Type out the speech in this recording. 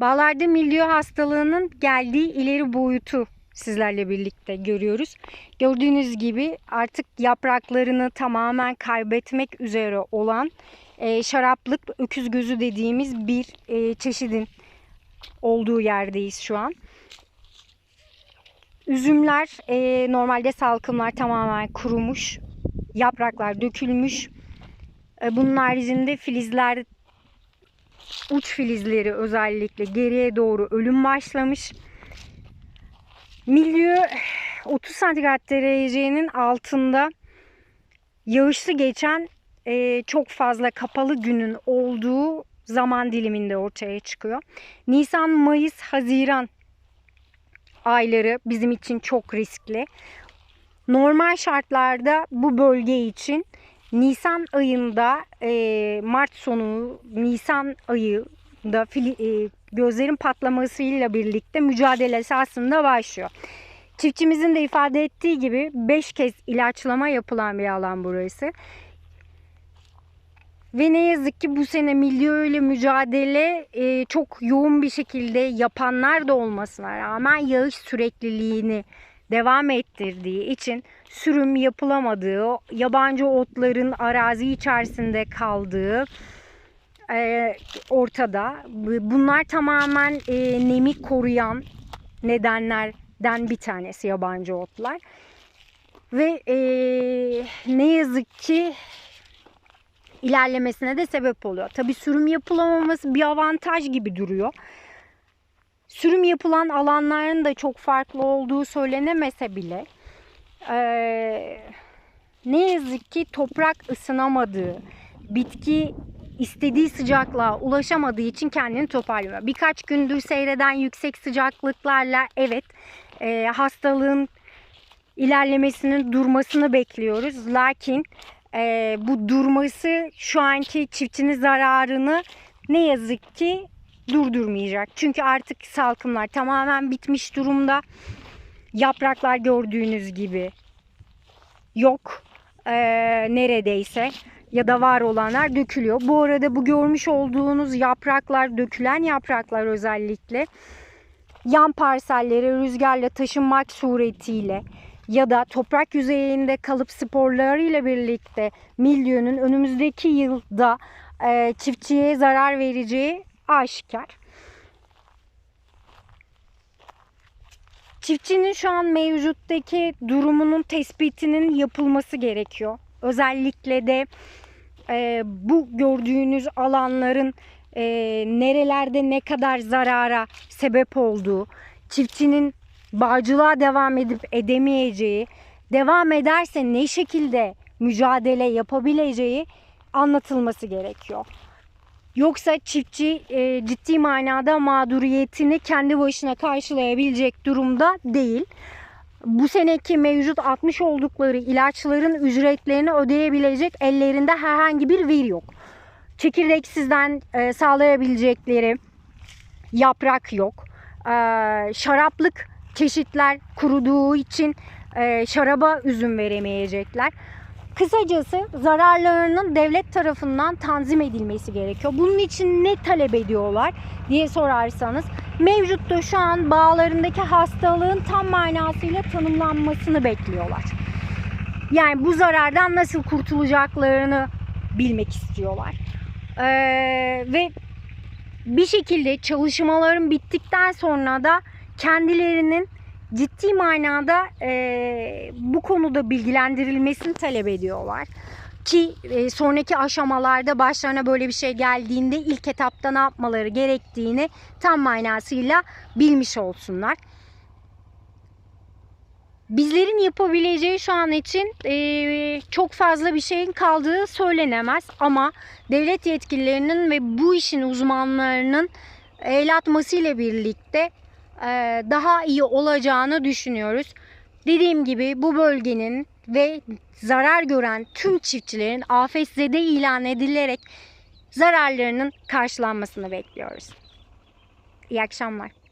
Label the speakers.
Speaker 1: Bağlarda milyo hastalığının geldiği ileri boyutu sizlerle birlikte görüyoruz. Gördüğünüz gibi artık yapraklarını tamamen kaybetmek üzere olan e, şaraplık öküz gözü dediğimiz bir e, çeşidin olduğu yerdeyiz şu an. Üzümler e, normalde salkımlar tamamen kurumuş. Yapraklar dökülmüş. E, bunun haricinde filizler uç filizleri özellikle geriye doğru ölüm başlamış. Milyo 30 santigrat derecenin altında yağışlı geçen e, çok fazla kapalı günün olduğu zaman diliminde ortaya çıkıyor. Nisan, Mayıs, Haziran ayları bizim için çok riskli. Normal şartlarda bu bölge için Nisan ayında e, Mart sonu Nisan ayında fili, e, gözlerin patlamasıyla birlikte mücadelesi aslında başlıyor. Çiftçimizin de ifade ettiği gibi 5 kez ilaçlama yapılan bir alan burası. Ve ne yazık ki bu sene milyo ile mücadele e, çok yoğun bir şekilde yapanlar da olmasına rağmen yağış sürekliliğini devam ettirdiği için sürüm yapılamadığı, yabancı otların arazi içerisinde kaldığı e, ortada. Bunlar tamamen e, nemi koruyan nedenlerden bir tanesi yabancı otlar. Ve e, ne yazık ki ilerlemesine de sebep oluyor. Tabi sürüm yapılamaması bir avantaj gibi duruyor. Sürüm yapılan alanların da çok farklı olduğu söylenemese bile ee, ne yazık ki toprak ısınamadığı, bitki istediği sıcaklığa ulaşamadığı için kendini toparlıyor. Birkaç gündür seyreden yüksek sıcaklıklarla evet e, hastalığın ilerlemesinin durmasını bekliyoruz. Lakin e, bu durması şu anki çiftçinin zararını ne yazık ki durdurmayacak. Çünkü artık salkımlar tamamen bitmiş durumda. Yapraklar gördüğünüz gibi yok e, neredeyse ya da var olanlar dökülüyor. Bu arada bu görmüş olduğunuz yapraklar, dökülen yapraklar özellikle yan parselleri rüzgarla taşınmak suretiyle ya da toprak yüzeyinde kalıp sporlarıyla birlikte milyonun önümüzdeki yılda e, çiftçiye zarar vereceği aşikar. Çiftçinin şu an mevcuttaki durumunun tespitinin yapılması gerekiyor. Özellikle de e, bu gördüğünüz alanların e, nerelerde ne kadar zarara sebep olduğu, çiftçinin bağcılığa devam edip edemeyeceği, devam ederse ne şekilde mücadele yapabileceği anlatılması gerekiyor. Yoksa çiftçi e, ciddi manada mağduriyetini kendi başına karşılayabilecek durumda değil. Bu seneki mevcut atmış oldukları ilaçların ücretlerini ödeyebilecek ellerinde herhangi bir vir yok. Çekirdeksizden e, sağlayabilecekleri yaprak yok. E, şaraplık çeşitler kuruduğu için e, şaraba üzüm veremeyecekler. Kısacası zararlarının devlet tarafından tanzim edilmesi gerekiyor. Bunun için ne talep ediyorlar diye sorarsanız mevcutta şu an bağlarındaki hastalığın tam manasıyla tanımlanmasını bekliyorlar. Yani bu zarardan nasıl kurtulacaklarını bilmek istiyorlar. Ee, ve bir şekilde çalışmaların bittikten sonra da kendilerinin ciddi manada e, bu konuda bilgilendirilmesini talep ediyorlar. Ki e, sonraki aşamalarda başlarına böyle bir şey geldiğinde ilk etapta ne yapmaları gerektiğini tam manasıyla bilmiş olsunlar. Bizlerin yapabileceği şu an için e, çok fazla bir şeyin kaldığı söylenemez ama devlet yetkililerinin ve bu işin uzmanlarının el atmasıyla birlikte daha iyi olacağını düşünüyoruz. Dediğim gibi bu bölgenin ve zarar gören tüm çiftçilerin afetzede ilan edilerek zararlarının karşılanmasını bekliyoruz. İyi akşamlar.